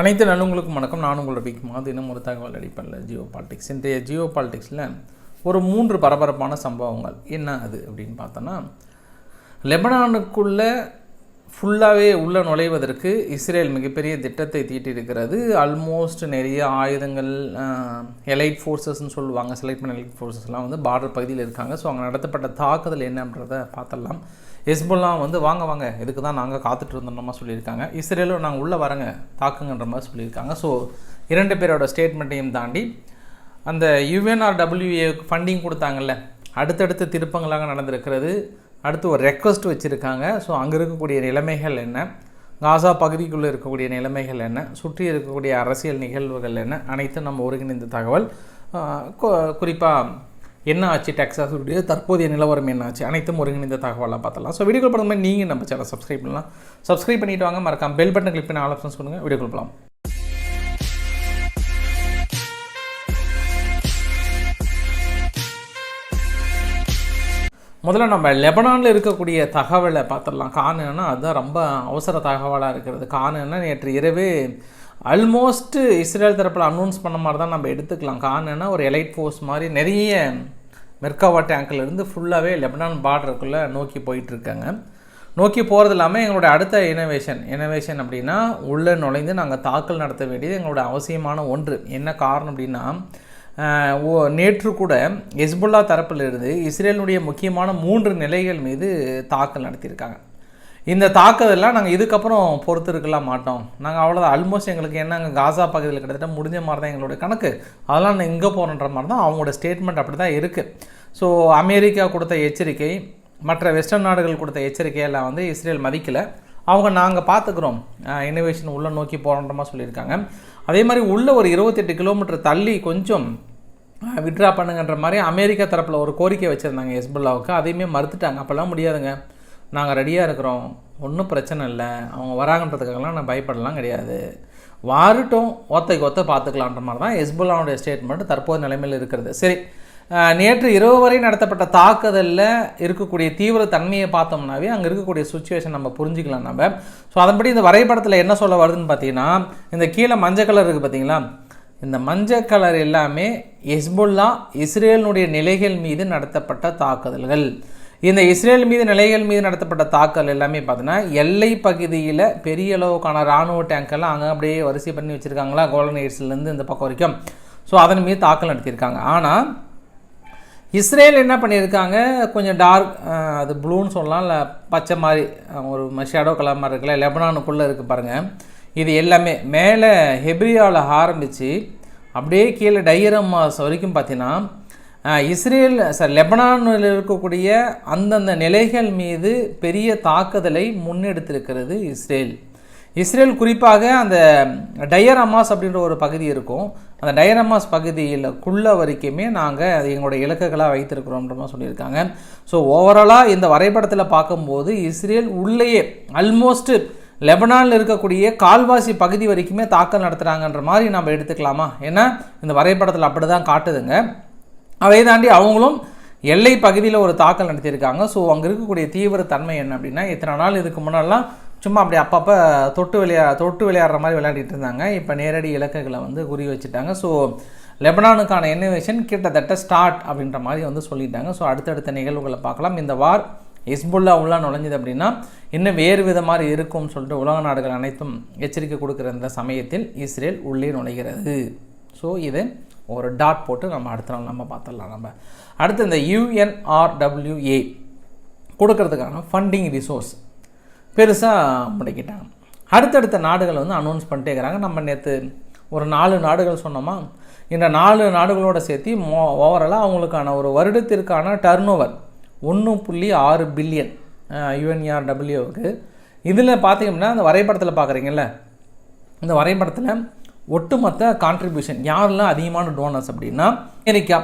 அனைத்து நல்லவங்களுக்கும் வணக்கம். நான் உங்களோட பிக் மா இன்னும் ஒரு தகவல் அடிப்படையில் ஜியோ பாலிடிக்ஸ். இன்றைய ஜியோ பாலிடிக்ஸில் ஒரு மூன்று பரபரப்பான சம்பவங்கள். என்ன அது அப்படின்னு பார்த்தோன்னா லெபனானுக்குள்ளே ஃபுல்லாகவே உள்ளே நுழைவதற்கு இஸ்ரேல் மிகப்பெரிய திட்டத்தை தீட்டியிருக்கிறது. ஆல்மோஸ்ட் நிறைய ஆயுதங்கள் எலைட் ஃபோர்ஸஸ்ன்னு சொல்லுவாங்க. செலக்ட் பண்ண எலைட் ஃபோர்ஸஸ்லாம் வந்து பார்டர் பகுதியில் இருக்காங்க. ஸோ அங்கே நடத்தப்பட்ட தாக்குதல் என்னன்றதை பார்த்தலாம் ஹெஸ்புல்லாம் வந்து வாங்க வாங்க இதுக்கு தான் நாங்கள் காத்துட்டு இருந்தோம்மா சொல்லியிருக்காங்க. இஸ்ரேலும் நாங்கள் உள்ளே வரங்க தாக்குங்கன்ற மாதிரி சொல்லியிருக்காங்க. ஸோ இரண்டு பேரோட ஸ்டேட்மெண்ட்டையும் தாண்டி அந்த யுஎன்ஆர்டபிள்யூஏ ஃபண்டிங் கொடுத்தாங்கல்ல அடுத்தடுத்த திருப்பங்களாக நடந்திருக்கிறது அடுத்து ஒரு ரெக்வஸ்ட் வச்சுருக்காங்க. ஸோ அங்கே இருக்கக்கூடிய நிலைமைகள் என்ன? காசா பகுதிக்குள்ளே இருக்கக்கூடிய நிலைமைகள் என்ன? சுற்றி இருக்கக்கூடிய அரசியல் நிகழ்வுகள் என்ன? அனைத்தும் நம்ம ஒருங்கிணைந்த தகவல். குறிப்பாக என்ன ஆச்சு டெக்ஸாஸுடைய தற்போதைய நிலவரம் என்ன ஆச்சு? அனைத்தும் ஒருங்கிணைந்த தகவலாக பார்த்தலாம் ஸோ வீடியோ படம் மாதிரி நீங்கள் நம்ம சேனல் சப்ஸ்கிரைப் பண்ணலாம். சப்ஸ்கிரைப் பண்ணிட்டு வாங்க. மறக்காம பெல் பட்டன் கிளிக் பண்ணி ஆல் ஆப்ஷன்ஸ் கொடுங்க வீடியோ போகலாம் முதல்ல நம்ம லெபனானில் இருக்கக்கூடிய தகவலை பார்த்துடலாம். காணுன்னா அதுதான் ரொம்ப அவசர தகவலாக இருக்கிறது. காணுன்னா நேற்று இரவு அல்மோஸ்ட்டு இஸ்ரேல் தரப்பில் அனௌன்ஸ் பண்ண மாதிரி தான் நம்ம எடுத்துக்கலாம். காணுன்னா ஒரு எலைட் ஃபோர்ஸ் மாதிரி நிறைய மெர்காவா டேங்க்லேருந்து ஃபுல்லாகவே லெபனான் பார்டருக்குள்ளே நோக்கி போயிட்டுருக்காங்க. நோக்கி போகிறது இல்லாமல் எங்களுடைய அடுத்த இனோவேஷன் இனோவேஷன் அப்படின்னா உள்ளே நுழைந்து நாங்கள் தாக்கல் நடத்த வேண்டியது எங்களுடைய அவசியமான ஒன்று. என்ன காரணம் அப்படின்னா ஓ நேற்று கூட எஸ்புல்லா தரப்பிலிருந்து இஸ்ரேலுடைய முக்கியமான மூன்று நிலைகள் மீது தாக்கல் நடத்தியிருக்காங்க. இந்த தாக்குதலாம் நாங்கள் இதுக்கப்புறம் பொறுத்து இருக்கலாம் மாட்டோம். நாங்கள் அவ்வளோதான் ஆல்மோஸ்ட் எங்களுக்கு என்ன அங்கே காசா பகுதியில் கிட்டத்தட்ட முடிஞ்ச மாதிரி தான் எங்களுடைய கணக்கு. அதெல்லாம் நான் இங்கே போகிறோன்ற மாதிரி தான் அவங்களோட ஸ்டேட்மெண்ட் அப்படி தான் இருக்குது ஸோ அமெரிக்கா கொடுத்த எச்சரிக்கை மற்ற வெஸ்டர்ன் நாடுகள் கொடுத்த எச்சரிக்கையெல்லாம் வந்து இஸ்ரேல் மதிக்கலை. அவங்க நாங்கள் பார்த்துக்குறோம் இனோவேஷன் உள்ளே நோக்கி போகிறோன்றமாக சொல்லியிருக்காங்க. அதே மாதிரி உள்ளே ஒரு இருபத்தெட்டு கிலோமீட்டர் தள்ளி கொஞ்சம் விட்ரா பண்ணுங்கன்ற மாதிரி அமெரிக்கா தரப்பில் ஒரு கோரிக்கை வச்சுருந்தாங்க எஸ்புல்லாவுக்கு அதையுமே மறுத்துட்டாங்க. அப்போல்லாம் முடியாதுங்க. நாங்கள் ரெடியாக இருக்கிறோம். ஒன்றும் பிரச்சனை இல்லை. அவங்க வராங்கன்றதுக்காகலாம் நான் பயப்படலாம் கிடையாது. வாருட்டும். ஒத்தைக்கு ஒத்த பார்த்துக்கலான்ற மாதிரி தான் எஸ்புல்லாவுடைய ஸ்டேட்மெண்ட் தற்போது நிலைமையில் இருக்கிறது. சரி நேற்று இரவு வரை நடத்தப்பட்ட தாக்குதலில் இருக்கக்கூடிய தீவிர தன்மையை பார்த்தோம்னாவே அங்கே இருக்கக்கூடிய சுச்சுவேஷன் நம்ம புரிஞ்சுக்கலாம் நம்ம. ஸோ அதன்படி இந்த வரைபடத்தில் என்ன சொல்ல வருதுன்னு பார்த்தீங்கன்னா இந்த கீழே மஞ்சள் கலர் இருக்குது பார்த்தீங்களா? இந்த மஞ்சள் கலர் எல்லாமே எஸ்புல்லா இஸ்ரேலினுடைய நிலைகள் மீது நடத்தப்பட்ட தாக்குதல்கள். இந்த இஸ்ரேல் மீது நிலைகள் மீது நடத்தப்பட்ட தாக்கல் எல்லாமே பார்த்தீங்கன்னா எல்லை பகுதியில் பெரிய அளவுக்கான இராணுவ டேங்கெல்லாம் அங்கே அப்படியே வரிசை பண்ணி வச்சுருக்காங்களா கோல்டன் எய்ட்ஸ்லேருந்து இந்த பக்கம் வரைக்கும். ஸோ அதன் மீது தாக்கல் நடத்தியிருக்காங்க. ஆனால் இஸ்ரேல் என்ன பண்ணியிருக்காங்க? கொஞ்சம் டார்க் அது ப்ளூன்னு சொல்லலாம் இல்லை பச்சை மாதிரி ஒரு ஷேடோ கலர் மாதிரி இருக்குல்ல லெபனானுக்குள்ளே இருக்குது பாருங்கள் இது எல்லாமே மேலே ஹெப்ரியாவில் ஆரம்பித்து அப்படியே கீழே டைரமாஸ் வரைக்கும் பார்த்தீங்கன்னா இஸ்ரேல் சார் லெபனானில் இருக்கக்கூடிய அந்தந்த நிலைகள் மீது பெரிய தாக்குதலை முன்னெடுத்திருக்கிறது இஸ்ரேல். இஸ்ரேல் குறிப்பாக அந்த டயரமாஸ் அப்படின்ற ஒரு பகுதி இருக்கும். அந்த டயரமாஸ் பகுதியில் குள்ள வரைக்குமே நாங்கள் அது எங்களுடைய இலக்குகளாக வைத்திருக்கிறோம்ன்ற சொல்லியிருக்காங்க. ஸோ ஓவராலாக இந்த வரைபடத்தில் பார்க்கும்போது இஸ்ரேல் உள்ளேயே அல்மோஸ்ட்டு லெபனானில் இருக்கக்கூடிய கால்வாசி பகுதி வரைக்குமே தாக்கல் நடத்துகிறாங்கன்ற மாதிரி நம்ம எடுத்துக்கலாமா? ஏன்னா இந்த வரைபடத்தில் அப்படி தான் காட்டுதுங்க. அதை தாண்டி அவங்களும் எல்லை பகுதியில் ஒரு தாக்கல் நடத்தியிருக்காங்க. ஸோ அங்கே இருக்கக்கூடிய தீவிர தன்மை என்ன அப்படின்னா இத்தனை நாள் இதுக்கு முன்னாடிலாம் சும்மா அப்படி அப்பப்போ தொட்டு விளையா தொட்டு விளையாடுற மாதிரி விளையாடிட்டு இருந்தாங்க. இப்போ நேரடி இலக்குகளை வந்து குறி வச்சுட்டாங்க. ஸோ லெபனானுக்கான இன்னோவேஷன் கிட்டத்தட்ட ஸ்டார்ட் அப்படின்ற மாதிரி வந்து சொல்லிட்டாங்க. ஸோ அடுத்தடுத்த நிகழ்வுகளை பார்க்கலாம். இந்த வார் இஸ்புல்லா உள்ளா நுழைஞ்சது அப்படின்னா இன்னும் வேறு விதமாக இருக்கும்னு சொல்லிட்டு உலக நாடுகள் அனைத்தும் எச்சரிக்கை கொடுக்குற இந்த சமயத்தில் இஸ்ரேல் உள்ளே நுழைகிறது. ஸோ இது ஒரு டாட் போட்டு நம்ம அடுத்த நாள் நம்ம பார்த்துடலாம் நம்ம. அடுத்து இந்த யூஎன்ஆர்டபிள்யூஏ கொடுக்கறதுக்கான ஃபண்டிங் ரிசோர்ஸ் பெருசாக முடக்கிட்டாங்க. அடுத்தடுத்த நாடுகள் வந்து அனௌன்ஸ் பண்ணிட்டே இருக்கிறாங்க. நம்ம நேற்று ஒரு நாலு நாடுகள் சொன்னோமா? இந்த நாலு நாடுகளோட சேர்த்து மோ ஓவராலாக அவங்களுக்கான ஒரு வருடத்திற்கான டர்ன் ஓவர் ஒன்று புள்ளி ஆறு பில்லியன் யுஎன்ஆர்டபிள்யூவுக்கு இதில் பார்த்தீங்கன்னா அந்த வரைபடத்தில் பார்க்குறீங்கல்ல? இந்த வரைபடத்தில் ஒட்டுமொத்த கான்ட்ரிபியூஷன் யாரெல்லாம் அதிகமான டோனர்ஸ் அப்படின்னா அமெரிக்கா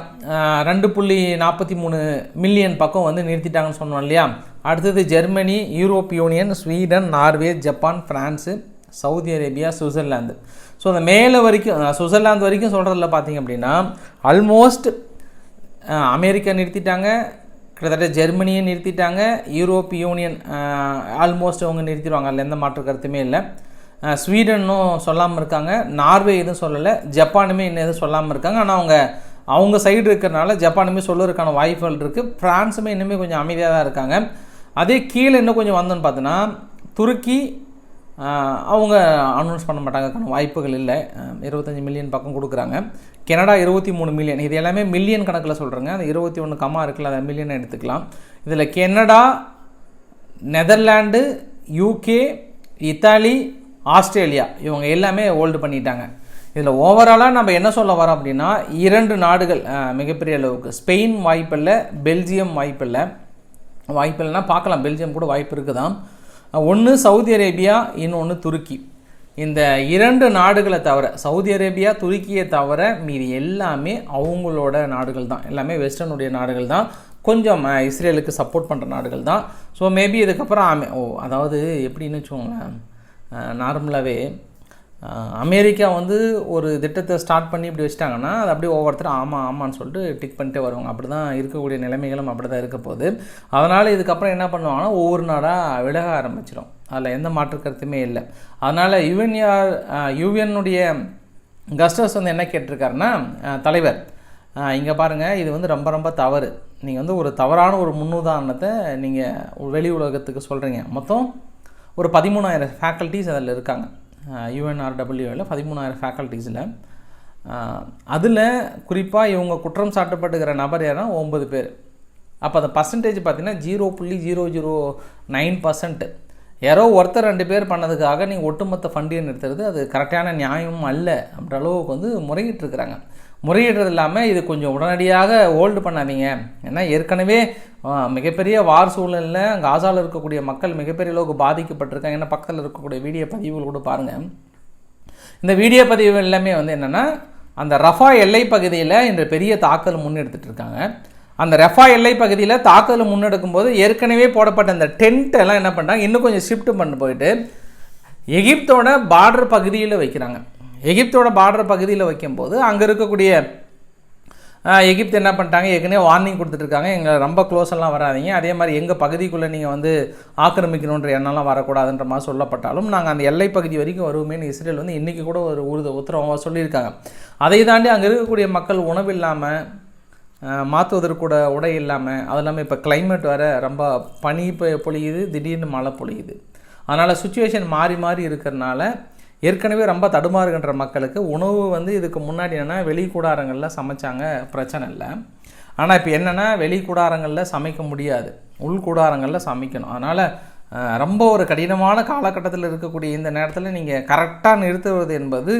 ரெண்டு புள்ளி நாற்பத்தி மூணு மில்லியன் பக்கம் வந்து நிறுத்திட்டாங்கன்னு சொன்னோம் இல்லையா? அடுத்தது Germany Europe Union Sweden Norway Japan France Saudi Arabia Switzerland. So அந்த மேலே வரைக்கும் சுவிட்சர்லாந்து வரைக்கும் சொல்கிறதுல பார்த்தீங்க அப்படின்னா ஆல்மோஸ்ட் அமெரிக்கா நிறுத்திட்டாங்க கிட்டத்தட்ட ஜெர்மனியை நிறுத்திட்டாங்க யூரோப் யூனியன் ஆல்மோஸ்ட் அவங்க நிறுத்திடுவாங்க அதில் எந்த மாற்று கருத்துமே இல்லை. ஸ்வீடனும் சொல்லாமல் இருக்காங்க. நார்வே எதுவும் சொல்லலை. ஜப்பானுமே இன்னும் எதுவும் சொல்லாமல் இருக்காங்க. ஆனால் அவங்க அவங்க சைடு இருக்கிறனால ஜப்பானுமே சொல்லுறதுக்கான வாய்ப்புகள் இருக்குது ஃப்ரான்ஸுமே இன்னுமே கொஞ்சம் அமைதியாக தான் இருக்காங்க. அதே கீழே இன்னும் கொஞ்சம் வந்தோன்னு பார்த்தோன்னா துருக்கி அவங்க அனௌன்ஸ் பண்ண மாட்டாங்கக்கான வாய்ப்புகள் இல்லை. இருபத்தஞ்சி மில்லியன் பக்கம் கொடுக்குறாங்க. கனடா இருபத்தி மூணு மில்லியன் இது எல்லாமே மில்லியன் கணக்கில் சொல்கிறேங்க அந்த இருபத்தி ஒன்று கம்மா இருக்குல்ல அதை மில்லியன் எடுத்துக்கலாம். இதில் Canada Netherland UK Italy Australia இவங்க எல்லாமே ஹோல்டு பண்ணிட்டாங்க. இதில் ஓவராலாக நம்ம என்ன சொல்ல வரோம் அப்படின்னா இரண்டு நாடுகள் மிகப்பெரிய அளவுக்கு. ஸ்பெயின் வாய்ப்பில்லை பெல்ஜியம் வாய்ப்பில்லை வாய்ப்பில்லைன்னா பார்க்கலாம் பெல்ஜியம் கூட வாய்ப்பு இருக்குதான் ஒன்று சவுதி அரேபியா இன்னொன்று துருக்கி. இந்த இரண்டு நாடுகளை தவிர சவுதி அரேபியா துருக்கியை தவிர மீதி எல்லாமே அவங்களோட நாடுகள் தான். எல்லாமே வெஸ்டர்னுடைய நாடுகள் தான். கொஞ்சம் இஸ்ரேலுக்கு சப்போர்ட் பண்ணுற நாடுகள் தான். ஸோ மேபி இதுக்கப்புறம் ஆமே ஓ அதாவது எப்படின்னு வச்சுக்கோங்களேன். நார்மலாகவே அமெரிக்கா வந்து ஒரு திட்டத்தை ஸ்டார்ட் பண்ணி இப்படி வச்சிட்டாங்கன்னா அது அப்படியே ஒவ்வொருத்தரும் ஆமாம் ஆமான்னு சொல்லிட்டு டிக் பண்ணிட்டே வருவாங்க. அப்படி தான் இருக்கக்கூடிய நிலைமைகளும் அப்படி தான் இருக்க போகுது. அதனால் இதுக்கப்புறம் என்ன பண்ணுவாங்கன்னா ஒவ்வொரு நாடாக விலக ஆரம்பிச்சிடும் அதில் எந்த மாற்று கருத்துமே இல்லை. அதனால் யுஎன்ஆர் யுஎன்னுடைய கஸ்டர்ஸ் வந்து என்ன கேட்டிருக்காருன்னா தலைவர் இங்கே பாருங்கள் இது வந்து ரொம்ப ரொம்ப தவறு. நீங்கள் வந்து ஒரு தவறான ஒரு முன்னுதாரணத்தை நீங்கள் வெளி உலகத்துக்கு சொல்கிறீங்க மொத்தம் ஒரு பதிமூணாயிரம் ஃபேக்கல்ட்டிஸ் அதில் இருக்காங்க. யூஎன்ஆர்டபிள்யூவில் பதிமூணாயிரம் ஃபேக்கல்ட்டிஸில் அதில் குறிப்பாக இவங்க குற்றம் சாட்டப்பட்டுக்கிற நபர் யாருன்னா ஒம்பது பேர். அப்போ அந்த பர்சன்டேஜ் பார்த்தீங்கன்னா ஜீரோ புள்ளி ஜீரோ ஜீரோ நைன் பர்சன்ட் யாரோ ஒருத்தர் ரெண்டு பேர் பண்ணதுக்காக நீங்கள் ஒட்டுமொத்த ஃபண்டியன் நிறுத்துறது அது கரெக்டான நியாயமும் அல்ல அப்படின்ற அளவுக்கு வந்து முறையிட்டிருக்கிறாங்க. முறையிடுறது இல்லாமல் இது கொஞ்சம் உடனடியாக ஹோல்டு பண்ணாதீங்க. ஏன்னா ஏற்கனவே மிகப்பெரிய வார் சூழலில் காசாவில் இருக்கக்கூடிய மக்கள் மிகப்பெரிய அளவுக்கு பாதிக்கப்பட்டிருக்காங்க. ஏன்னா பக்கத்தில் இருக்கக்கூடிய வீடியோ பதிவுகள் கூட பாருங்கள் இந்த வீடியோ பதிவு எல்லாமே வந்து என்னென்னா அந்த ரஃபா எல்லை பகுதியில் இன்று பெரிய தாக்கல் முன்னெடுத்துட்டு இருக்காங்க அந்த ரஃபா எல்லை பகுதியில் தாக்கல் முன்னெடுக்கும் போது ஏற்கனவே போடப்பட்ட அந்த டென்ட் எல்லாம் என்ன பண்ணுறாங்க இன்னும் கொஞ்சம் ஷிஃப்ட் பண்ணி போயிட்டு எகிப்தோட பார்டர் பகுதியில் வைக்கிறாங்க. எகிப்தோட பார்டர் பகுதியில் வைக்கும்போது அங்கே இருக்கக்கூடிய எகிப்த் எகிப்து என்ன பண்ணிட்டாங்க? ஏற்கனவே வார்னிங் கொடுத்துட்ருக்காங்க எங்களை ரொம்ப க்ளோஸ் எல்லாம் வராதீங்க. அதே மாதிரி எங்கள் பகுதிக்குள்ளே நீங்கள் வந்து ஆக்கிரமிக்கணுன்ற எண்ணெல்லாம் வரக்கூடாதுன்ற மாதிரி சொல்லப்பட்டாலும் நாங்கள் அந்த எல்லை பகுதி வரைக்கும் வருவோமேனு இஸ்ரேல் வந்து இன்றைக்கி கூட ஒரு உறுதி உத்தரவாக சொல்லியிருக்காங்க. அதை தாண்டி அங்கே இருக்கக்கூடிய மக்கள் உணவு இல்லாமல் மாற்றுவதற்கு கூட உடை இல்லாமல் அது இல்லாமல் இப்போ கிளைமேட் வேறு ரொம்ப பனி பொ- பொழியுது திடீர்னு மழை பொழியுது. அதனால் சுச்சுவேஷன் மாறி மாறி இருக்கிறனால ஏற்கனவே ரொம்ப தடுமாறுகின்ற மக்களுக்கு உணவு வந்து இதுக்கு முன்னாடி என்னென்னா வெளிக்கூடாரங்களில் சமைச்சாங்க பிரச்சனை இல்லை. ஆனால் இப்போ என்னென்னா வெளிக்கூடாரங்களில் சமைக்க முடியாது. உள் கூடாரங்களில் சமைக்கணும். அதனால் ரொம்ப ஒரு கடினமான காலகட்டத்தில் இருக்கக்கூடிய இந்த நேரத்தில் நீங்கள் கரெக்டாக நிறுத்துவது என்பது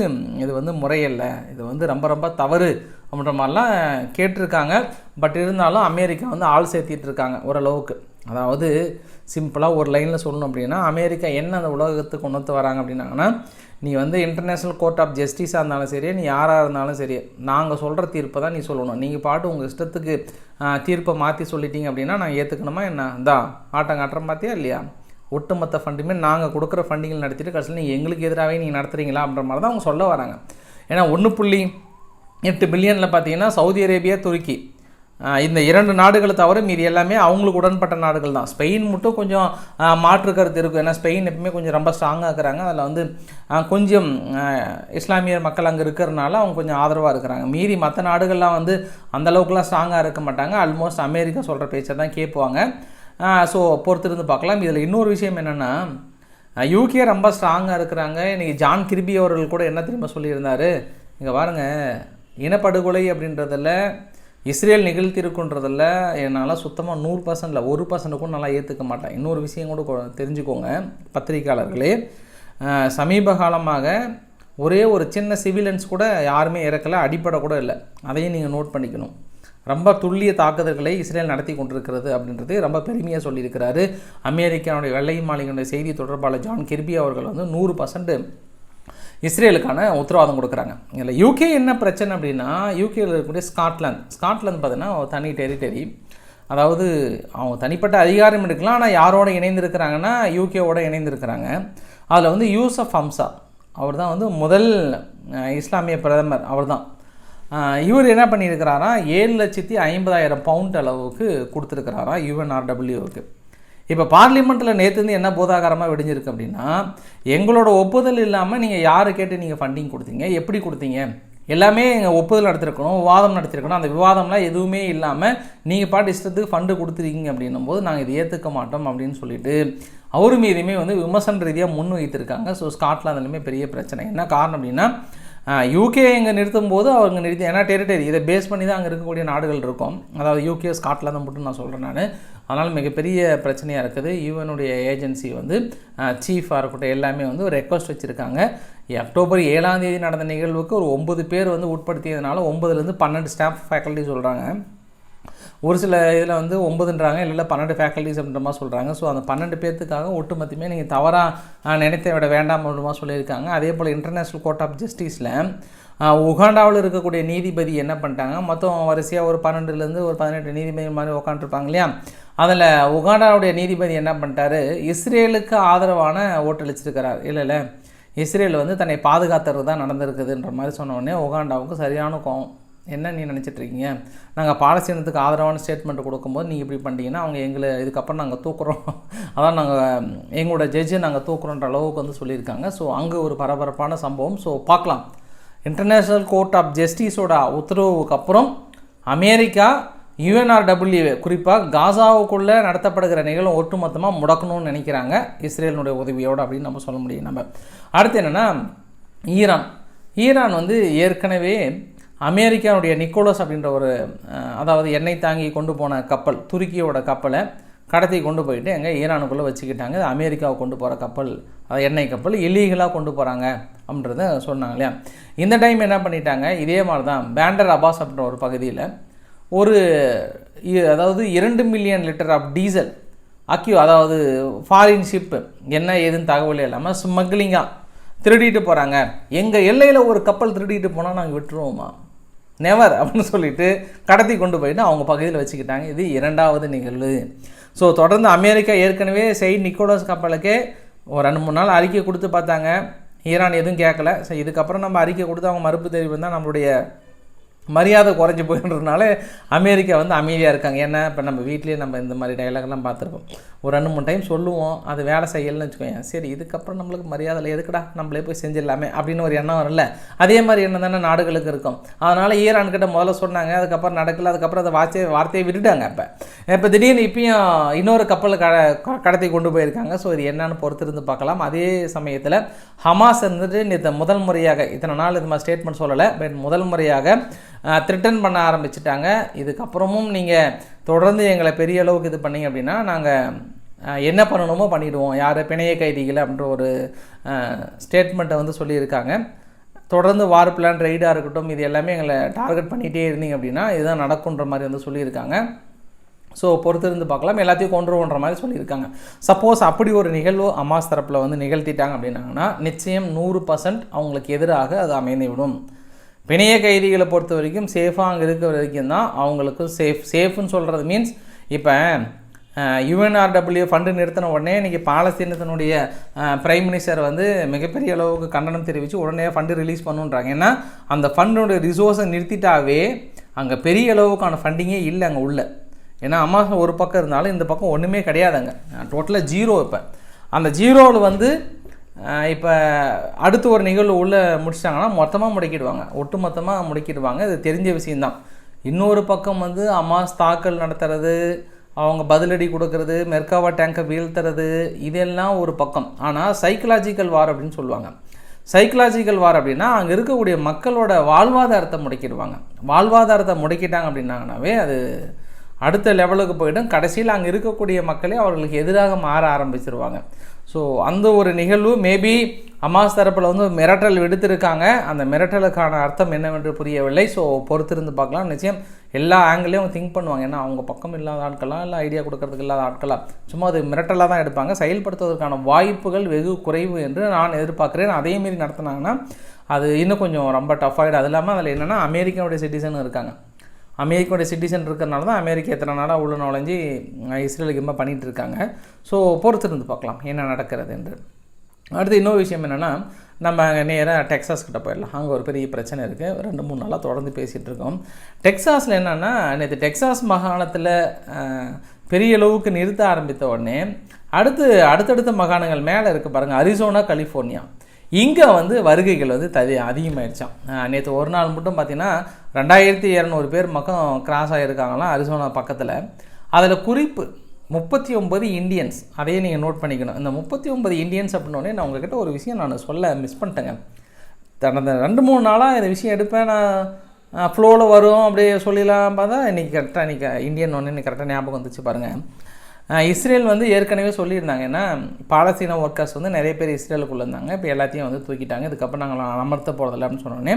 இது வந்து முறையல்ல. இது வந்து ரொம்ப ரொம்ப தவறு அப்படின்ற மாதிரிலாம் கேட்டிருக்காங்க. பட் இருந்தாலும் அமெரிக்கா வந்து ஆள் சேர்த்திட்டு இருக்காங்க ஓரளவுக்கு. அதாவது சிம்பிளாக ஒரு லைனில் சொல்லணும் அப்படின்னா அமெரிக்கா என்ன அந்த உலகத்துக்கு கொண்டு வந்து வராங்க அப்படின்னாங்கன்னா நீ வந்து இன்டர்நேஷ்னல் கோர்ட் ஆஃப் ஜஸ்டிஸாக இருந்தாலும் சரி நீ யாராக இருந்தாலும் சரி நாங்கள் சொல்கிற தீர்ப்பை தான் நீ சொல்லணும். நீங்கள் பாட்டு உங்கள் இஷ்டத்துக்கு தீர்ப்பை மாற்றி சொல்லிட்டீங்க அப்படின்னா நான் ஏற்றுக்கணுமா என்ன? தான் ஆட்டங்காட்டுற மாற்றியா இல்லையா? ஒட்டுமொத்த ஃபண்டுமே நாங்கள் கொடுக்குற ஃபண்டிங்கில் நடத்திட்டு கடைசியில் நீங்கள் எங்களுக்கு எதிராகவே நீங்கள் நடத்துகிறீங்களா அப்படின்ற மாதிரி தான் அவங்க சொல்ல வராங்க. ஏன்னா ஒன்று புள்ளி எட்டு பில்லியனில் பார்த்தீங்கன்னா சவுதி அரேபியா துருக்கி. இந்த இரண்டு நாடுகளை தவிர மீதி எல்லாமே அவங்களுக்கு உடன்பட்ட நாடுகள் தான். ஸ்பெயின் மட்டும் கொஞ்சம் மாற்று கருத்து இருக்கும் ஏன்னா ஸ்பெயின் எப்பவுமே கொஞ்சம் ரொம்ப ஸ்ட்ராங்காக இருக்கிறாங்க. அதில் வந்து கொஞ்சம் இஸ்லாமியர் மக்கள் அங்கே இருக்கிறனால அவங்க கொஞ்சம் ஆதரவாக இருக்கிறாங்க. மீதி மற்ற நாடுகள்லாம் வந்து அந்த அளவுக்குலாம் ஸ்ட்ராங்காக இருக்க மாட்டாங்க. ஆல்மோஸ்ட் அமெரிக்கா சொல்கிற பேச்சை தான் கேட்புவாங்க ஸோ பொறுத்திருந்து பார்க்கலாம். இதில் இன்னொரு விஷயம் என்னென்னா யூகே ரொம்ப ஸ்ட்ராங்காக இருக்கிறாங்க. இன்றைக்கி ஜான் கிருபி அவர்கள் கூட என்ன தெரியுமா சொல்லியிருந்தார்? இங்கே பாருங்க. இனப்படுகொலை அப்படின்றதில் இஸ்ரேல் நிகழ்த்திருக்குன்றதில் என்னால் சுத்தமாக நூறு பர்சன்டில் ஒரு பர்சன்ட்டுக்கும் நல்லா ஏற்றுக்க மாட்டேன். இன்னொரு விஷயம் கூட தெரிஞ்சுக்கோங்க பத்திரிக்கையாளர்களே சமீப காலமாக ஒரே ஒரு சின்ன சிவிலன்ஸ் கூட யாருமே இறக்கலை அடிப்படை கூட இல்லை. அதையும் நீங்கள் நோட் பண்ணிக்கணும். ரொம்ப துல்லிய தாக்குதல்களை இஸ்ரேல் நடத்தி கொண்டிருக்கிறது அப்படின்றது ரொம்ப பெருமையாக சொல்லியிருக்கிறாரு. அமெரிக்காவுடைய வெள்ளை மாளிகையுடைய செய்தி தொடர்பாளர் ஜான் கிர்பி அவர்கள் வந்து நூறு பர்சன்ட் இஸ்ரேலுக்கான உத்தரவாதம் கொடுக்குறாங்க. இல்லை யூகே என்ன பிரச்சனை அப்படின்னா யூகேயில் இருக்கக்கூடிய ஸ்காட்லாந்து ஸ்காட்லாந்து பார்த்தீங்கன்னா தனி டெரிட்டரி அதாவது அவங்க தனிப்பட்ட அதிகாரம் எடுக்கலாம் ஆனால் யாரோட இணைந்திருக்கிறாங்கன்னா யூகேவோட இணைந்திருக்கிறாங்க. அதில் வந்து யூசப் ஹம்சா அவர் தான் வந்து முதல் இஸ்லாமிய பிரதமர். அவர் தான் இவர் என்ன பண்ணியிருக்கிறாரா? ஏழு லட்சத்தி ஐம்பதாயிரம் பவுண்ட் அளவுக்கு கொடுத்துருக்கிறாரா யுஎன்ஆர்டபிள்யூவுக்கு இப்போ பார்லிமெண்ட்டில் நேற்றுந்து என்ன போதாகாரமாக விடிஞ்சிருக்கு அப்படின்னா எங்களோட ஒப்புதல் இல்லாமல் நீங்கள் யாரை கேட்டு நீங்கள் ஃபண்டிங் கொடுத்தீங்க எப்படி கொடுத்தீங்க? எல்லாமே எங்கள் ஒப்புதல் நடத்திருக்கணும் விவாதம் நடத்திருக்கணும். அந்த விவாதம்லாம் எதுவுமே இல்லாமல் நீங்கள் பாட்டு இஷ்டத்துக்கு ஃபண்டு கொடுத்துருக்கீங்க அப்படின்னும் போது நாங்கள் இதை ஏற்றுக்க மாட்டோம் அப்படின்னு சொல்லிட்டு அவர் மீதுமே வந்து விமர்சன ரீதியாக முன் வைத்திருக்காங்க. ஸோ ஸ்காட்லாந்துலையுமே பெரிய பிரச்சனை. என்ன காரணம் அப்படின்னா யூகே இங்கே நிறுத்தும் போது அவங்க நிறுத்தி ஏன்னா டெரிட்டரி இதை பேஸ் பண்ணி தான் அங்கே இருக்கக்கூடிய நாடுகள் இருக்கும். அதாவது யூகே ஸ்காட்லாந்து மட்டும் நான் சொல்கிறேன் நான். அதனால் மிகப்பெரிய பிரச்சனையாக இருக்குது. யூஎனுடைய ஏஜென்சி வந்து சீஃபாக இருக்கட்டும் எல்லாமே வந்து ஒரு ரெக்வஸ்ட் வச்சுருக்காங்க. அக்டோபர் ஏழாம் தேதி நடந்த நிகழ்வுக்கு ஒரு ஒன்பது பேர் வந்து உட்படுத்தியதுனால ஒன்பதுலேருந்து பன்னெண்டு ஸ்டாஃப் ஃபேக்கல்ட்டி சொல்கிறாங்க ஒரு சில இதில் வந்து ஒன்பதுன்றாங்க இல்லை பன்னெண்டு ஃபேக்கல்ட்டிஸ் அப்படின்ற மாதிரி சொல்கிறாங்க ஸோ அந்த பன்னெண்டு பேர்த்துக்காக ஒட்டுமொத்தமே நீங்கள் தவறாக நினைத்த விட வேண்டாம் அப்படின்ற சொல்லியிருக்காங்க. அதே போல் இன்டர்நேஷ்னல் கோர்ட் ஆஃப் ஜஸ்டிஸில் உகாண்டாவில் இருக்கக்கூடிய நீதிபதி என்ன பண்ணிட்டாங்க? மொத்தம் வரிசையாக ஒரு பன்னெண்டுலேருந்து ஒரு பதினெட்டு நீதிபதி மாதிரி உட்காந்துருப்பாங்க இல்லையா? அதில் உகாண்டாவுடைய நீதிபதி என்ன பண்ணிட்டாரு? இஸ்ரேலுக்கு ஆதரவான ஓட்டளிச்சிருக்கிறார் இல்லை இல்லை. இஸ்ரேல் வந்து தன்னை பாதுகாத்துறது தான் நடந்திருக்குதுன்ற மாதிரி சொன்னோடனே உகாண்டாவுக்கு சரியான கோவம். என்ன நீ நினச்சிட்டு இருக்கீங்க? நாங்கள் பாலஸ்தீனத்துக்கு ஆதரவான ஸ்டேட்மெண்ட் கொடுக்கும்போது நீங்கள் இப்படி பண்ணிட்டீங்கன்னா அவங்க எங்களை இதுக்கப்புறம் நாங்கள் தூக்குறோம். அதான் நாங்கள் எங்களோட ஜட்ஜை நாங்கள் தூக்குறோன்ற அளவுக்கு வந்து சொல்லியிருக்காங்க. ஸோ அங்கே ஒரு பரபரப்பான சம்பவம். ஸோ பார்க்கலாம். இன்டர்நேஷ்னல் கோர்ட் ஆஃப் ஜஸ்டிஸோட உத்தரவுக்கு அப்புறம் அமெரிக்கா யுஎன்ஆர்டபிள்யூ குறிப்பாக காசாவுக்குள்ளே நடத்தப்படுகிற நிகழ்வு ஒட்டுமொத்தமாக முடக்கணும்னு நினைக்கிறாங்க இஸ்ரேலினுடைய உதவியோடு அப்படின்னு நம்ம சொல்ல முடியும் நம்ம. அடுத்து என்னென்னா ஈரான். ஈரான் வந்து ஏற்கனவே அமெரிக்காவுடைய நிக்கோலஸ் அப்படின்ற ஒரு அதாவது எண்ணெய் தாங்கி கொண்டு போன கப்பல் துருக்கியோட கப்பலை கடத்தி கொண்டு போயிட்டு எங்கே ஈரானுக்குள்ளே வச்சுக்கிட்டாங்க. அமெரிக்காவை கொண்டு போகிற கப்பல் எண்ணெய் கப்பல் இல்லீகலாக கொண்டு போகிறாங்க அப்படின்றத சொன்னாங்க இல்லையா? இந்த டைம் என்ன பண்ணிட்டாங்க? இதே மாதிரி தான் பேண்டர் அபாஸ் அப்படின்ற ஒரு பகுதியில் ஒரு அதாவது இரண்டு மில்லியன் லிட்டர் ஆஃப் டீசல் அக்யூ அதாவது ஃபாரின் ஷிப்பு என்ன ஏதுன்னு தகவல் இல்லாமல் ஸ்மக்லிங்காக திருடிட்டு போகிறாங்க எங்கள் எல்லையில் ஒரு கப்பல் திருடிட்டு போனால் நாங்கள் விட்டுருவோமா? நெவர் அப்படின்னு சொல்லிட்டு கடத்தி கொண்டு போயிட்டு அவங்க பகுதியில் வச்சுக்கிட்டாங்க. இது இரண்டாவது நிகழ்வு. ஸோ தொடர்ந்து அமெரிக்கா ஏற்கனவே செயின்ட் நிக்கோலஸ் கப்பலுக்கே ஒரு ரெண்டு மூணு நாள் அறிக்கை கொடுத்து பார்த்தாங்க. ஈரான் எதுவும் கேட்கல. ஸோ இதுக்கப்புறம் நம்ம அறிக்கை கொடுத்து அவங்க மறுப்பு தெரிவிப்பு தான் நம்மளுடைய மரியாதை குறைஞ்சி போயின்றதுனால அமெரிக்கா வந்து அமைதியாக இருக்காங்க. ஏன்னா இப்போ நம்ம வீட்லேயே நம்ம இந்த மாதிரி டைலாக்லாம் பார்த்துருப்போம். ஒரு ரெண்டு மூணு டைம் சொல்லுவோம் அது வேலை செய்யலைன்னு வச்சுக்கோங்க சரி இதுக்கப்புறம் நம்மளுக்கு மரியாதை எதுக்குடா நம்மளே போய் செஞ்சிடலாமே அப்படின்னு ஒரு எண்ணம் வரல அதே மாதிரி எண்ணம் தானே நாடுகளுக்கு இருக்கும். அதனால் ஈரான் கிட்ட முதல்ல சொன்னாங்க அதுக்கப்புறம் நடக்கல அதுக்கப்புறம் அதை வார்த்தையை வார்த்தையை விட்டுட்டாங்க இப்போ இப்போ திடீர்னு இப்பயும் இன்னொரு கப்பல் க கடத்தி கொண்டு போயிருக்காங்க. ஸோ இது என்னன்னு பொறுத்திருந்து பார்க்கலாம். அதே சமயத்தில் ஹமாஸ் இருந்துட்டு நேற்று முதல் முறையாக இத்தனை நாள் இது மாதிரி ஸ்டேட்மெண்ட் சொல்லலை பட் முதல் முறையாக த்ரிட்டன் பண்ண ஆரம்பிச்சிட்டாங்க. இதுக்கப்புறமும் நீங்கள் தொடர்ந்து எங்களை பெரிய அளவுக்கு இது பண்ணிங்க அப்படின்னா நாங்கள் என்ன பண்ணணுமோ பண்ணிவிடுவோம் யார் பிணைய கைதிகள் அப்படின்ற ஒரு ஸ்டேட்மெண்ட்டை வந்து சொல்லியிருக்காங்க. தொடர்ந்து வார் பிளான் ரைடாக இருக்கட்டும் இது எல்லாமே எங்களை டார்கெட் பண்ணிகிட்டே இருந்தீங்க அப்படின்னா இதுதான் நடக்குன்ற மாதிரி வந்து சொல்லியிருக்காங்க. ஸோ பொறுத்திருந்து பார்க்கலாம். எல்லாத்தையும் கொண்டுருவோன்ற மாதிரி சொல்லியிருக்காங்க. சப்போஸ் அப்படி ஒரு நிகழ்வு அம்மாஸ் தரப்பில் வந்து நிகழ்த்திட்டாங்க அப்படின்னாங்கன்னா நிச்சயம் நூறு பர்சன்ட் அவங்களுக்கு எதிராக அது அமைந்து விடும் பிணைய கைதிகளை பொறுத்த வரைக்கும் சேஃபாக அங்கே இருக்கிற வரைக்கும் தான் அவங்களுக்கு சேஃப் சேஃப்னு சொல்கிறது மீன்ஸ் இப்போ யுஎன்ஆர்டபிள்யூ ஃபண்டு நிறுத்தின உடனே இன்றைக்கி பாலஸ்தீனத்தினுடைய பிரைம் மினிஸ்டர் வந்து மிகப்பெரிய அளவுக்கு கண்டனம் தெரிவித்து உடனே ஃபண்டு ரிலீஸ் பண்ணுன்றாங்க. ஏன்னா அந்த ஃபண்டுடைய ரிசோர்ஸை நிறுத்திட்டாவே அங்கே பெரிய அளவுக்கான ஃபண்டிங்கே இல்லை அங்கே உள்ள. ஏன்னா அம்மா ஒரு பக்கம் இருந்தாலும் இந்த பக்கம் ஒன்றுமே கிடையாது அங்கே டோட்டலாக ஜீரோ இப்போ. அந்த ஜீரோவில் வந்து இப்போ அடுத்து ஒரு நிகழ்வு உள்ளே முடிச்சிட்டாங்கன்னா மொத்தமாக முடக்கிடுவாங்க. ஒட்டு மொத்தமாக முடக்கிடுவாங்க. இது தெரிஞ்ச விஷயந்தான் இன்னொரு பக்கம் வந்து அமாஸ் தாக்கல் நடத்துறது அவங்க பதிலடி கொடுக்கறது மெர்காவா டேங்கை வீழ்த்துறது இதெல்லாம் ஒரு பக்கம். ஆனால் சைக்கலாஜிக்கல் வார் அப்படின்னு சொல்லுவாங்க. சைக்கலாஜிக்கல் வார் அப்படின்னா அங்கே இருக்கக்கூடிய மக்களோட வாழ்வாதாரத்தை முடக்கிடுவாங்க. வாழ்வாதாரத்தை முடக்கிட்டாங்க அப்படின்னாங்கனாவே அது அடுத்த லெவலுக்கு போயிடும். கடைசியில் அங்கே இருக்கக்கூடிய மக்களே அவர்களுக்கு எதிராக மாற ஆரம்பிச்சிருவாங்க. ஸோ அந்த ஒரு நிகழ்வு மேபி அமாஸ் தரப்பில் வந்து மிரட்டல் விடுத்திருக்காங்க. அந்த மிரட்டலுக்கான அர்த்தம் என்னவென்று புரியவில்லை. ஸோ பொறுத்திருந்து பார்க்கலாம். நிச்சயம் எல்லா ஆங்கிலையும் அவங்க திங்க் பண்ணுவாங்க. ஏன்னா அவங்க பக்கம் இல்லாத ஆட்களாக இல்லை ஐடியா கொடுக்கறதுக்கு இல்லாத ஆட்களாக சும்மா அது மிரட்டலாக தான் எடுப்பாங்க. செயல்படுத்துவதற்கான வாய்ப்புகள் வெகு குறைவு என்று நான் எதிர்பார்க்குறேன். அதே மாரி நடத்தினாங்கன்னா அது இன்னும் கொஞ்சம் ரொம்ப டஃப் ஆகிடும் அது இல்லாமல் அதில் என்னென்னா அமெரிக்காவுடைய சிட்டிசனும் இருக்காங்க. அமெரிக்காவுடைய சிட்டிசன் இருக்கிறனால தான் அமெரிக்கா எத்தனை நாளாக உள்ள நுழைஞ்சி இஸ்ரேலுக்கு இம்மா பண்ணிகிட்டு இருக்காங்க. ஸோ பொறுத்திருந்து பார்க்கலாம் என்ன நடக்கிறது என்று. அடுத்து இன்னொரு விஷயம் என்னென்னா நம்ம அங்கே நேராக டெக்ஸாஸ் கிட்ட போயிடலாம். அங்கே ஒரு பெரிய பிரச்சனை இருக்குது ரெண்டு மூணு நாளாக தொடர்ந்து பேசிகிட்டு இருக்கோம். டெக்ஸாஸில் என்னென்னா நேற்று டெக்ஸாஸ் மாகாணத்தில் பெரிய அளவுக்கு நிறுத்த ஆரம்பித்த உடனே அடுத்து அடுத்தடுத்த மாகாணங்கள் மேலே இருக்குது பாருங்கள் அரிசோனா கலிஃபோர்னியா. இங்கே வந்து வருகைகள் வந்து ததி அதிகமாகிடுச்சான் நேற்று ஒரு நாள் மட்டும் பார்த்தீங்கன்னா ரெண்டாயிரத்தி இரநூறு பேர் பக்கம் கிராஸ் ஆகியிருக்காங்களாம் அரிசோனா பக்கத்தில். அதில் குறிப்பு முப்பத்தி ஒன்பது இண்டியன்ஸ் அதையே நீங்கள் நோட் பண்ணிக்கணும். இந்த முப்பத்தி ஒன்பது இண்டியன்ஸ் அப்படின்னோடனே நான் உங்ககிட்ட ஒரு விஷயம் நான் சொல்ல மிஸ் பண்ணிட்டேங்க. கடந்த ரெண்டு மூணு நாளாக இந்த விஷயம் எடுப்பேன். நான் ஃப்ளோவில் வரும் அப்படியே சொல்லிடலாம். பார்த்தா இன்றைக்கி கரெக்டாக இன்றைக்கி இந்தியன் ஒன்று இன்னைக்கு கரெக்டாக ஞாபகம் வந்துச்சு பாருங்கள் இஸ்ரேல் வந்து ஏற்கனவே சொல்லியிருந்தாங்க ஏன்னா பாலஸ்தீன ஒர்க்கர்ஸ் வந்து நிறைய பேர் இஸ்ரேலுக்குள்ளே இருந்தாங்க இப்போ எல்லாத்தையும் வந்து தூக்கிட்டாங்க இதுக்கப்புறம் நாங்கள் அமர்த்த போகிறதில்ல அப்படின்னு சொன்னோடனே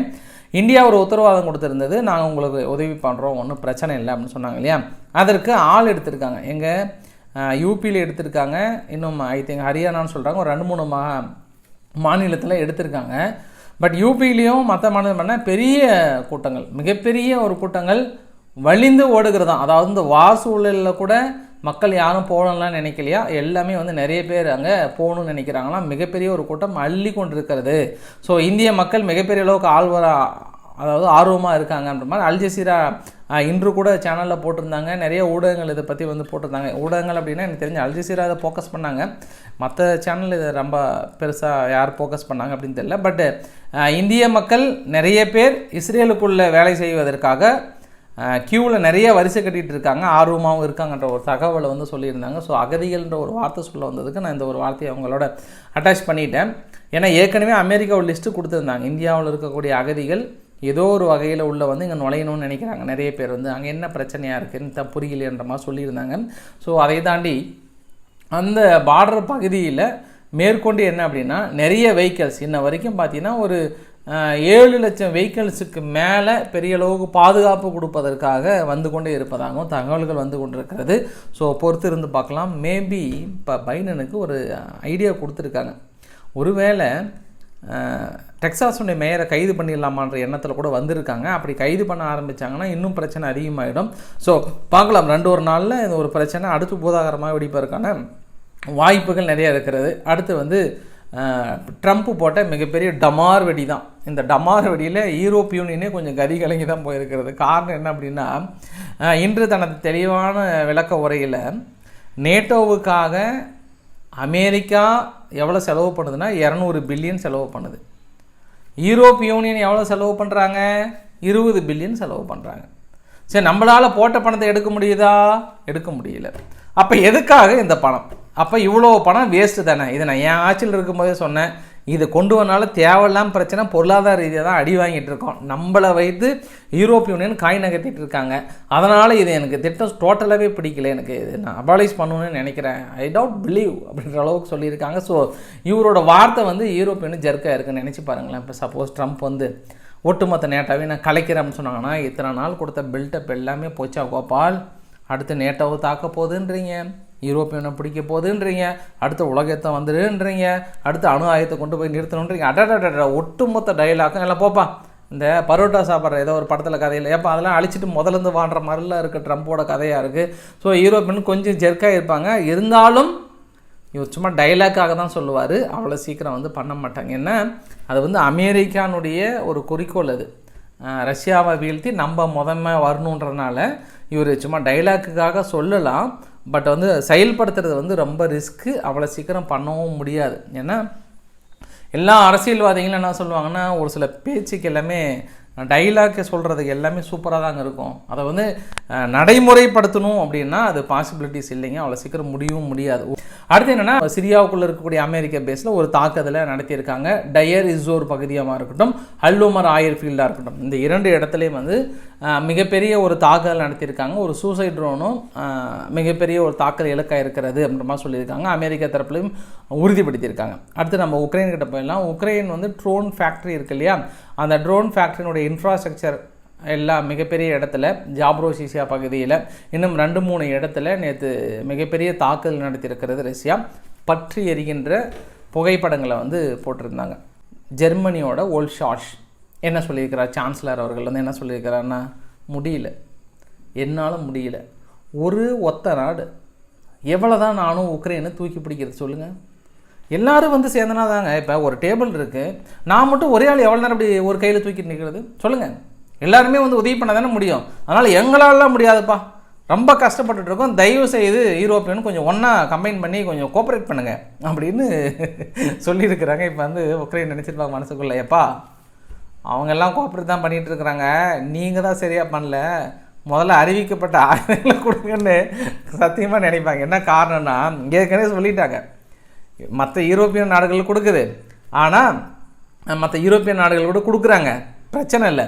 இந்தியா ஒரு உத்தரவாதம் கொடுத்துருந்தது நாங்கள் உங்களுக்கு உதவி பண்ணுறோம் ஒன்றும் பிரச்சனை இல்லை அப்படின்னு சொன்னாங்க இல்லையா? அதற்கு ஆள் எடுத்திருக்காங்க. எங்கள் யூபியில் எடுத்திருக்காங்க இன்னும் ஐ திங்க் ஹரியானான்னு சொல்கிறாங்க ஒரு ரெண்டு மூணு மா மாநிலத்தில் எடுத்திருக்காங்க. பட் யூபிலையும் மற்ற மாநிலம் பண்ண பெரிய கூட்டங்கள் மிகப்பெரிய ஒரு கூட்டங்கள் வலிந்து ஓடுகிறதாம் அதாவது இந்த வாசூழலில் கூட மக்கள் யாரும் போகணும்லாம் நினைக்கலையா? எல்லாமே வந்து நிறைய பேர் அங்கே போகணும்னு நினைக்கிறாங்களாம். மிகப்பெரிய ஒரு கூட்டம் அள்ளி கொண்டிருக்கிறது. ஸோ இந்திய மக்கள் மிகப்பெரிய அளவுக்கு ஆழ்வரா அதாவது ஆர்வமாக இருக்காங்கன்ற மாதிரி அல்ஜசீரா இன்று கூட சேனலில் போட்டிருந்தாங்க. நிறைய ஊடகங்கள் இதை பற்றி வந்து போட்டிருந்தாங்க. ஊடகங்கள் அப்படின்னா எனக்கு தெரிஞ்ச அல்ஜசீரா இதை ஃபோக்கஸ் பண்ணாங்க. மற்ற சேனல் இதை ரொம்ப பெருசாக யார் ஃபோக்கஸ் பண்ணாங்க அப்படின்னு தெரியல. பட் இந்திய மக்கள் நிறைய பேர் இஸ்ரேலுக்குள்ள வேலை செய்வதற்காக க்யூவில் நிறைய வரிசை கட்டிகிட்டு இருக்காங்க. ஆர்வமாகவும் இருக்காங்கன்ற ஒரு தகவலை வந்து சொல்லியிருந்தாங்க. ஸோ அகதிகள்ன்ற ஒரு வார்த்தை சொல்ல வந்ததுக்கு நான் இந்த ஒரு வார்த்தையை அவங்களோட அட்டாச் பண்ணிட்டேன். ஏன்னா ஏற்கனவே அமெரிக்கா ஒரு லிஸ்ட்டு கொடுத்துருந்தாங்க. இந்தியாவில் இருக்கக்கூடிய அகதிகள் ஏதோ ஒரு வகையில் உள்ள வந்து இங்கே நுழையணும்னு நினைக்கிறாங்க. நிறைய பேர் வந்து அங்கே என்ன பிரச்சனையாக இருக்குதுன்னு த புரியலன்ற மாதிரி சொல்லியிருந்தாங்க. ஸோ அதை தாண்டி அந்த பார்டர் பகுதியில் மேற்கொண்டு என்ன அப்படின்னா நிறைய வெஹிக்கல்ஸ் இன்ன வரைக்கும் பார்த்தீங்கன்னா ஒரு ஏழு லட்சம் வெஹிக்கல்ஸுக்கு மேலே பெரிய அளவுக்கு பாதுகாப்பு கொடுப்பதற்காக வந்து கொண்டே இருப்பதாகவும் தகவல்கள் வந்து கொண்டிருக்கிறது. ஸோ பொறுத்து இருந்து பார்க்கலாம். மேபி இப்போ பைடனுக்கு ஒரு ஐடியா கொடுத்துருக்காங்க. ஒருவேளை அஹ், டெக்சாஸுடைய மேயரை கைது பண்ணிடலாமான்ற எண்ணத்தில் கூட வந்திருக்காங்க. அப்படி கைது பண்ண ஆரம்பித்தாங்கன்னா இன்னும் பிரச்சனை அதிகமாகிடும் ஸோ பார்க்கலாம். ரெண்டு ஒரு நாளில் இந்த ஒரு பிரச்சனை. அடுத்து பூதாகரமாக வெடிப்பதற்கான வாய்ப்புகள் நிறைய இருக்கிறது. அடுத்து வந்து ட்ரம்ப் போட்ட மிகப்பெரிய டமார் வெடி தான் இந்த டமார் வெடியில் யூரோப் யூனியனே கொஞ்சம் கதி கலங்கி தான் போயிருக்கிறது. காரணம் என்ன அப்படின்னா இன்று தனது தெளிவான விளக்க உரையில் நேட்டோவுக்காக அமெரிக்கா எவ்வளோ செலவு பண்ணுதுன்னா இரநூறு பில்லியன் செலவு பண்ணுது. யூரோப் யூனியன் எவ்வளோ செலவு பண்ணுறாங்க இருபது பில்லியன் செலவு பண்ணுறாங்க சரி நம்மளால் போட்ட பணத்தை எடுக்க முடியுதா? எடுக்க முடியல. அப்போ எதுக்காக இந்த பணம்? அப்போ இவ்வளோ பணம் வேஸ்ட்டு தானே? இதை நான் என் ஆட்சியில் இருக்கும்போதே சொன்னேன். இது கொண்டு வந்தாலும் தேவையில்லாம பிரச்சனை பொருளாதார ரீதியாக தான் அடி வாங்கிட்டு இருக்கோம். நம்மளை வைத்து யூரோப் யூனியன் காய் நகர்த்திட்டு இருக்காங்க. அதனால் இது எனக்கு திட்டம் டோட்டலாகவே பிடிக்கல. எனக்கு இது நான் அபாலைஸ் பண்ணணும்னு நினைக்கிறேன். ஐ டவுட் பிலீவ் அப்படின்ற அளவுக்கு சொல்லியிருக்காங்க. ஸோ இவரோட வார்த்தை வந்து யூரோப் யூனியன் ஜர்க்காக இருக்குன்னு நினச்சி பாருங்களேன். இப்போ சப்போஸ் ட்ரம்ப் வந்து ஒட்டுமொத்த நேட்டாவே நான் கலைக்கிறேன்னு சொன்னாங்கன்னா இத்தனை நாள் கொடுத்த பில்டப் எல்லாமே போச்சா கோபால்? அடுத்து நேட்டாவை தாக்க போகுதுன்றீங்க. யூரோப்பியனை பிடிக்க போகுதுன்றீங்க? அடுத்து உலகத்தை வந்துடுன்றீங்க? அடுத்து அணு ஆயத்தை கொண்டு போய் நிறுத்தணுன்றீங்க? அடடட ஒட்டுமொத்த டயலாக்கும் எல்லாம் போப்பா. இந்த பரோட்டா சாப்பிட்ற ஏதோ ஒரு படத்தில் கதையில் ஏப்பா அதெல்லாம் அழிச்சிட்டு முதல்ல இருந்து வாழ்கிற மாதிரிலாம் இருக்குது ட்ரம்ப்போட கதையாக இருக்குது ஸோ யூரோப்பியன் கொஞ்சம் ஜெர்க்காக இருப்பாங்க. இருந்தாலும் இவர் சும்மா டைலாக்காக தான் சொல்லுவார். அவ்வளோ சீக்கிரம் வந்து பண்ண மாட்டாங்க. என்ன? அது வந்து அமெரிக்கானுடைய ஒரு குறிக்கோள் அது. ரஷ்யாவை வீழ்த்தி நம்ம முதன்மை வரணுன்றனால இவர் சும்மா டைலாக்குக்காக சொல்லலாம். பட் வந்து செயல்படுத்துறது வந்து ரொம்ப ரிஸ்க்கு. அவ்வளோ சீக்கிரம் பண்ணவும் முடியாது. ஏன்னா எல்லா அரசியல்வாதிகளும் என்ன சொல்லுவாங்கன்னா ஒரு சில பேச்சுக்கு எல்லாமே டைலாக்கை சொல்கிறதுக்கு எல்லாமே சூப்பராக தாங்க இருக்கும். அதை வந்து நடைமுறைப்படுத்தணும் அப்படின்னா அது பாசிபிலிட்டிஸ் இல்லைங்க. அவ்வளோ சீக்கிரம் முடியவும் முடியாது. அடுத்து என்னென்னா சிரியாவுக்குள்ளே இருக்கக்கூடிய அமெரிக்க பேஸில் ஒரு தாக்குதலை நடத்தியிருக்காங்க. டயர் இசோர் பகுதியாக இருக்கட்டும் அல்லுமர் ஆயர் ஃபீல்டாக இருக்கட்டும். இந்த இரண்டு இடத்துலையும் வந்து மிகப்பெரிய ஒரு தாக்குதல் நடத்தியிருக்காங்க. ஒரு சூசைட் ட்ரோனும் மிகப்பெரிய ஒரு தாக்கல் இலக்காக இருக்கிறது அப்படின்ற மாதிரி சொல்லியிருக்காங்க. அமெரிக்கா தரப்புலையும் உறுதிப்படுத்தியிருக்காங்க. அடுத்து நம்ம உக்ரைன் கிட்ட போயிடலாம். உக்ரைன் வந்து ட்ரோன் ஃபேக்ட்ரி இருக்கு இல்லையா? அந்த ட்ரோன் ஃபேக்ட்ரியினுடைய இன்ஃப்ராஸ்ட்ரக்சர் எல்லாம் மிகப்பெரிய இடத்துல ஜாப்ரோசிசியா பகுதியில் இன்னும் ரெண்டு மூணு இடத்துல நேற்று மிகப்பெரிய தாக்குதல் நடத்தியிருக்கிறது ரஷ்யா. பற்றி எரிகின்ற புகைப்படங்களை வந்து போட்டிருந்தாங்க. ஜெர்மனியோட ஓல்ஷாஷ் என்ன சொல்லியிருக்கிறார்? சான்சலர் அவர்கள் வந்து என்ன சொல்லியிருக்கிறாருன்னா முடியல. என்னால் முடியல. ஒரு ஒத்த நாடு. எவ்வளோ தான் நானும் உக்ரைனை தூக்கி பிடிக்கிறது சொல்லுங்கள் எல்லாரும் வந்து சேர்ந்தனா தாங்க. இப்போ ஒரு டேபிள் இருக்குது நான் மட்டும் ஒரே ஆள் எவ்வளோ நேரம் இப்படி ஒரு கையில் தூக்கிட்டு நிற்கிறது சொல்லுங்கள் எல்லாருமே வந்து உதவி பண்ண தானே முடியும். அதனால் எங்களாலாம் முடியாதுப்பா. ரொம்ப கஷ்டப்பட்டுட்டு இருக்கோம். தயவு செய்து யூரோப்பியன் கொஞ்சம் ஒன்றா கம்பைன் பண்ணி கொஞ்சம் கோஆப்ரேட் பண்ணுங்கள் அப்படின்னு சொல்லியிருக்கிறாங்க. இப்போ வந்து உக்ரைன் நினச்சிருப்பாங்க மனசுக்குள்ளேயப்பா. அவங்கெல்லாம் கோஆப்ரேட் தான் பண்ணிகிட்டு இருக்கிறாங்க. நீங்கள் தான் சரியாக பண்ணல. முதல்ல அறிவிக்கப்பட்ட ஆயுதங்களை கொடுங்கன்னு சத்தியமாக நினைப்பாங்க. என்ன காரணம்னா ஏற்கனவே சொல்லிட்டாங்க. மற்ற யூரோப்பியன் நாடுகள் கொடுக்குது. ஆனால் மற்ற யூரோப்பியன் நாடுகள் கூட கொடுக்குறாங்க. பிரச்சனை இல்லை.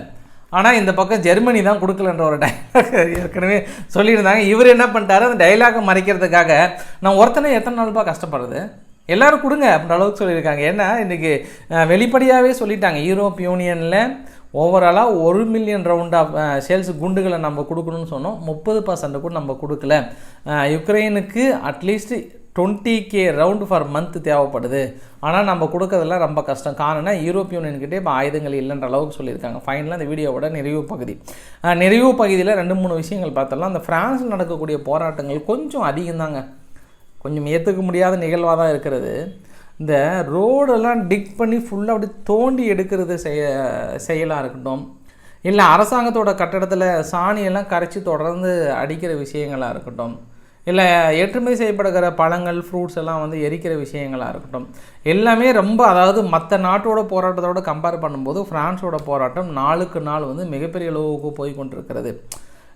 ஆனால் இந்த பக்கம் ஜெர்மனி தான் கொடுக்கலன்ற ஒரு டைலாக் ஏற்கனவே சொல்லியிருந்தாங்க. இவர் என்ன பண்ணிட்டாரு? அந்த டைலாகை மறைக்கிறதுக்காக நான் ஒருத்தனை எத்தனை நாள்பா கஷ்டப்படுறது? எல்லோரும் கொடுங்க அப்படின்ற அளவுக்கு சொல்லியிருக்காங்க. ஏன்னா இன்றைக்கி வெளிப்படையாகவே சொல்லிட்டாங்க. யூரோப் யூனியனில் ஓவராலாக ஒரு மில்லியன் ரவுண்ட் ஆஃப் சேல்ஸ் குண்டுகளை நம்ம கொடுக்கணும்னு சொன்னோம். முப்பது பர்சன்ட் கூட நம்ம கொடுக்கல. யுக்ரைனுக்கு at least twenty K round for month தேவைப்படுது. ஆனால் நம்ம கொடுக்கறதெல்லாம் ரொம்ப கஷ்டம். காரணம் யூரோப் யூனியன்கிட்டே இப்போ ஆயுதங்கள் இல்லைன்ற அளவுக்கு சொல்லியிருக்காங்க. ஃபைனலாக அந்த வீடியோவோட நிறைவு பகுதி. நிறைவு பகுதியில் ரெண்டு மூணு விஷயங்கள் பார்த்தோம்னா அந்த ஃப்ரான்ஸில் நடக்கக்கூடிய போராட்டங்கள் கொஞ்சம் அதிகம்தாங்க. கொஞ்சம் ஏற்றுக்க முடியாத நிகழ்வாக தான் இருக்கிறது. இந்த ரோடெல்லாம் டிக் பண்ணி ஃபுல்லாக அப்படி தோண்டி எடுக்கிறது செய்ய செயலாக இருக்கட்டும். இல்லை அரசாங்கத்தோட கட்டடத்தில் சாணியெல்லாம் கரைச்சி தொடர்ந்து அடிக்கிற விஷயங்களாக இருக்கட்டும். இல்லை ஏற்றுமதி செய்யப்படுகிற பழங்கள் ஃப்ரூட்ஸ் எல்லாம் வந்து எரிக்கிற விஷயங்களாக இருக்கட்டும். எல்லாமே ரொம்ப அதாவது மற்ற நாட்டோட போராட்டத்தோட கம்பேர் பண்ணும்போது ஃப்ரான்ஸோட போராட்டம் நாளுக்கு நாள் வந்து மிகப்பெரிய அளவுக்கு போய் கொண்டிருக்கிறது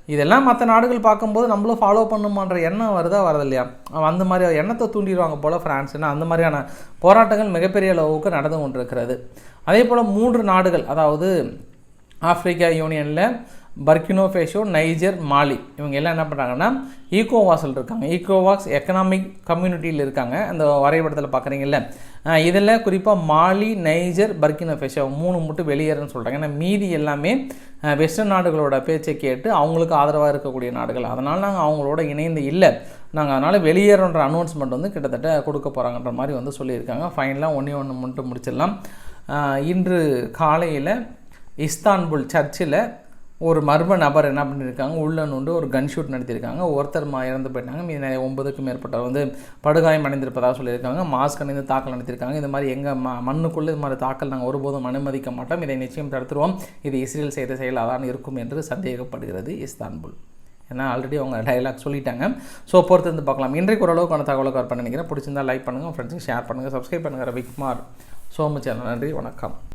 இதெல்லாம் மற்ற நாடுகள் பார்க்கும்போது நம்மளும் ஃபாலோ பண்ணுமான்ற எண்ணம் வருதா வரது இல்லையா அந்த மாதிரி எண்ணத்தை தூண்டிடுவாங்க போல் ஃப்ரான்ஸ்னா அந்த மாதிரியான போராட்டங்கள் மிகப்பெரிய அளவுக்கு நடந்து கொண்டிருக்கிறது. அதே போல் மூன்று நாடுகள் அதாவது ஆப்பிரிக்கா யூனியனில் பர்கினோஃபேஷோ நைஜர் மாலி இவங்க எல்லாம் என்ன பண்ணுறாங்கன்னா ஈகோவாஸில் இருக்காங்க. ஈகோவாக்ஸ் எக்கனாமிக் கம்யூனிட்டியில் இருக்காங்க. அந்த வரைபடத்தில் பார்க்குறீங்கல்ல இதில் குறிப்பாக மாலி நைஜர் பர்கினோஃபேஷோ மூணு மட்டும் வெளியேறன்னு சொல்கிறாங்க ஏன்னா மீதி எல்லாமே வெஸ்டர்ன் நாடுகளோட பேச்சை கேட்டு அவங்களுக்கு ஆதரவாக இருக்கக்கூடிய நாடுகள். அதனால் நாங்கள் அவங்களோட இணைந்து இல்லை. நாங்கள் அதனால் வெளியேறன்ற அனௌன்ஸ்மெண்ட் வந்து கிட்டத்தட்ட கொடுக்க போகிறாங்கன்ற மாதிரி வந்து சொல்லியிருக்காங்க. ஃபைனலாக ஒன்றே ஒன்று மட்டும் முடிச்சிடலாம். இன்று காலையில் இஸ்தான்புல் சர்ச்சில் ஒரு மர்ம நபர் என்ன பண்ணியிருக்காங்க உள்ள நோண்டு ஒரு கன் ஷூட் நடத்தியிருக்காங்க. ஒருத்தர் மா இறந்து போயிட்டாங்க. மீது நிறைய ஒன்பதுக்கும் மேற்பட்டவர் வந்து படுகாயம் அடைந்திருப்பதாக சொல்லியிருக்காங்க. மாஸ்க் அணிந்து தாக்கல் நடத்தியிருக்காங்க. இந்த மாதிரி எங்கள் ம மண்ணுக்குள்ளே இது மாதிரி தாக்கல் நாங்கள் ஒருபோதும் அனுமதிக்க மாட்டோம். இதை நிச்சயம் தடுத்துருவோம். இது இஸ்ரேல் செய்த செயலாக தான் இருக்கும் என்று சந்தேகப்படுகிறது இஸ்தான்புல். ஏன்னா ஆல்ரெடி அவங்க டைலாக் சொல்லிட்டாங்க. ஸோ பொறுத்து வந்து பார்க்கலாம். இன்றைக்கு ஓரளவுக்கான தகவலை கவர் பண்ண நினைக்கிறேன். பிடிச்சிருந்தா லைக் பண்ணுங்கள் ஃப்ரெண்ட்ஸுக்கு ஷேர் பண்ணுங்கள் சப்ஸ்கிரைப் பண்ணுங்கள் ரவிக்குமார் சோமு சேனல். நன்றி வணக்கம்.